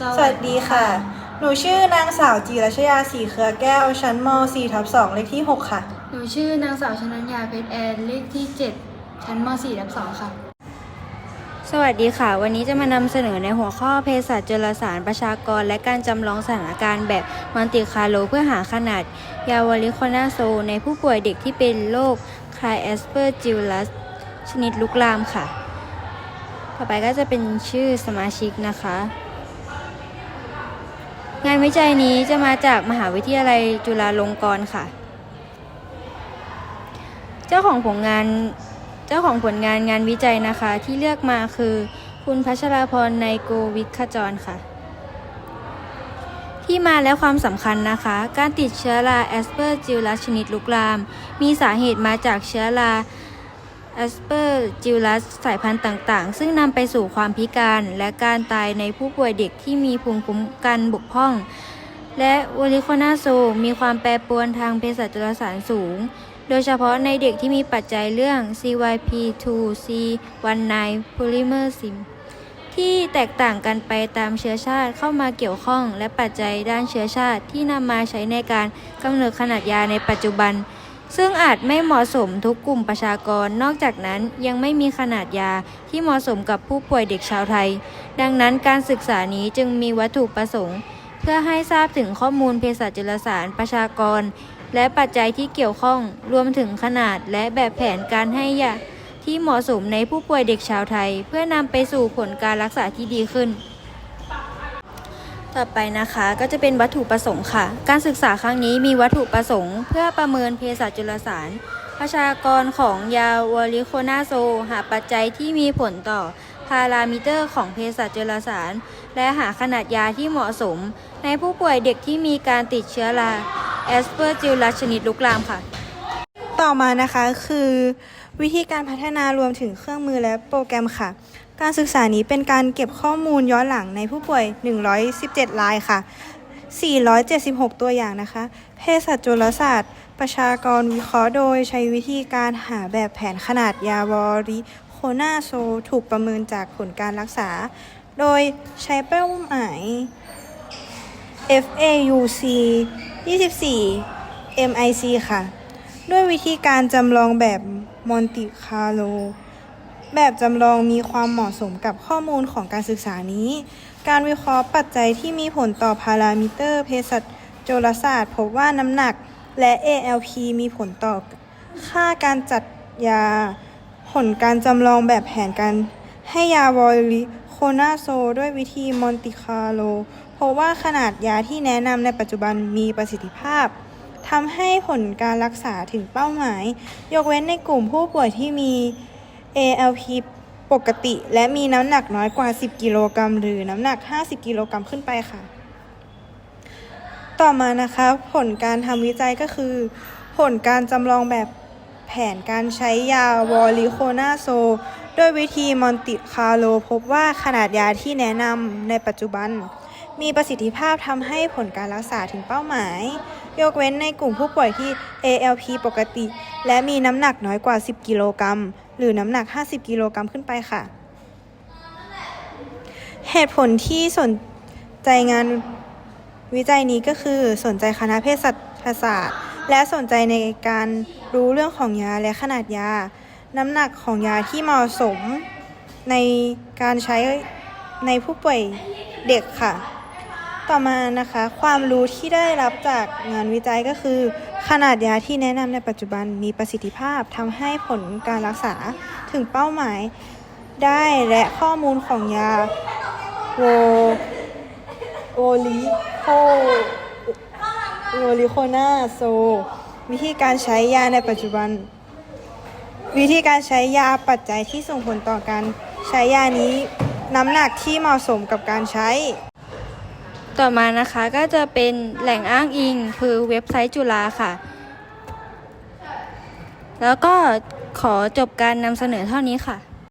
สวัสดีค่ะ หนูชื่อนางสาวจีรัชยาสีเครือแก้ว ชั้นม .4 ทับ2เลขที่ 6 ค่ะ หนูชื่อนางสาวชนัญญาเพชรแอนเลขที่ 7 ชั้นม .4 ทับ2ค่ะ สวัสดีค่ะ วันนี้จะมานำเสนอในหัวข้อเภสัชจุลสารประชากร และการจำลองสถานการณ์แบบมัลติคาโลเพื่อหาขนาด ยาวลิโคนาโซ ในผู้ป่วยเด็กที่เป็นโรคคลายแอสเปอร์จิลลัสชนิดลุกลามค่ะ ต่อไปก็จะเป็นชื่อสมาชิกนะคะ งานวิจัยนี้จะมาจากมหาวิทยาลัยจุฬาลงกรณ์ค่ะ เจ้าของผลงานเจ้าของผลงานงานวิจัยนะคะที่เลือกมาคือ คุณพัชราพรในโกวิคขจรค่ะ ที่มาและความสำคัญนะคะ การติดเชื้อราแอสเปอร์จิลลัสชนิดลุกลาม มีสาเหตุมาจากเชื้อรา แอสเปอร์จิลัสสายพันธุ์ต่างๆ ซึ่งนำไปสู่ความพิการและการตายในผู้ป่วยเด็กที่มีภูมิคุ้มกันบกพร่อง และวอลิโคนาโซมีความแปรปรวนทางเภสัชจุลสารสูง โดยเฉพาะในเด็กที่มีปัจจัยเรื่อง CYP2C19 polymer sim ที่แตกต่างกันไปตามเชื้อชาติเข้ามาเกี่ยวข้อง และปัจจัยด้านเชื้อชาติที่นำมาใช้ในการกำเนิดขนาดยาในปัจจุบัน ซึ่งอาจไม่เหมาะสมทุกกลุ่มประชากร นอกจากนั้นยังไม่มีขนาดยาที่เหมาะสมกับผู้ป่วยเด็กชาวไทย ดังนั้นการศึกษานี้จึงมีวัตถุประสงค์ เพื่อให้ทราบถึงข้อมูลเภสัชจุลสารประชากร และปัจจัยที่เกี่ยวข้อง รวมถึงขนาดและแบบแผนการให้ยาที่เหมาะสมในผู้ป่วยเด็กชาวไทย เพื่อนำไปสู่ผลการรักษาที่ดีขึ้น ต่อไปนะคะก็จะเป็นวัตถุประสงค์ค่ะ การศึกษาครั้งนี้มีวัตถุประสงค์ เพื่อประเมินเภสัชจุลสาร ประชากรของยาวอลิโคนาโซ หาปัจจัยที่มีผลต่อพารามิเตอร์ของเภสัชจุลสาร และหาขนาดยาที่เหมาะสม ในผู้ป่วยเด็กที่มีการติดเชื้อราแอสเปอร์จิลลัชนิดลุกลามค่ะ ต่อมานะคะคือวิธีการพัฒนารวมถึงเครื่องมือและโปรแกรมค่ะ การศึกษานี้เป็นการเก็บข้อมูลย้อนหลังในผู้ป่วย 117 รายค่ะ 476 ตัวอย่างนะคะ เภสัชจุลศาสตร์ ประชากรวิเคราะห์โดยใช้วิธีการหาแบบแผนขนาดยาวอริโคนาโซถูกประเมินจากผลการรักษา โดยใช้เป้าหมาย FAUC 24 MIC ค่ะ ด้วยวิธีการจำลองแบบมอนติคาร์โล แบบจำลองมีความเหมาะสมกับข้อมูลของการศึกษานี้ การวิเคราะห์ปัจจัยที่มีผลต่อพารามิเตอร์เภสัชจุลศาสตร์ พบว่าน้ำหนักและ ALP มีผลต่อค่าการจัดยา ผลการจำลองแบบแผนการให้ยาวอริโคนาโซ ด้วยวิธีมอนติคาร์โล พบว่าขนาดยาที่แนะนำในปัจจุบันมีประสิทธิภาพ ทำให้ผลการรักษาถึงเป้าหมาย ยกเว้นในกลุ่มผู้ป่วยที่มี ALP ปกติ และมีน้ำหนักน้อยกว่า 10 กิโลกรัมหรือน้ำหนัก 50 กิโลกรัมขึ้นไปค่ะ ต่อมานะคะ ผลการทำวิจัยก็คือ ผลการจำลองแบบแผนการใช้ยาวอลิโคนาโซด้วยวิธีมอนติคาโลพบว่าขนาดยาที่แนะนำในปัจจุบัน มีประสิทธิภาพทำให้ผลการรักษาถึงเป้าหมาย ยกเว้นในกลุ่มผู้ป่วยที่ ALP ปกติ และมีน้ำหนักน้อยกว่า 10 กิโลกรัม หรือน้ำหนัก 50 กิโลกรัมขึ้นไปค่ะ เหตุผลที่สนใจงานวิจัยนี้ก็คือสนใจคณะเภสัชศาสตร์ และสนใจในการรู้เรื่องของยาและขนาดยา น้ำหนักของยาที่เหมาะสมในการใช้ในผู้ป่วยเด็กค่ะ ต่อมานะคะความรู้ที่ได้รับจากงานวิจัยก็คือ ขนาดยาที่แนะนำในปัจจุบันมีประสิทธิภาพทำให้ผลการรักษาถึงเป้าหมายได้และข้อมูลของยาโวโอลิโคโอลิโคนาโซ วิธีการใช้ยาในปัจจุบัน วิธีการใช้ยาปัจจัยที่ส่งผลต่อการใช้ยานี้น้ำหนักที่เหมาะสมกับการใช้ ต่อมานะคะก็จะเป็นแหล่งอ้างอิงคือเว็บไซต์จุฬาค่ะ แล้วก็ขอจบการนำเสนอเท่านี้ค่ะ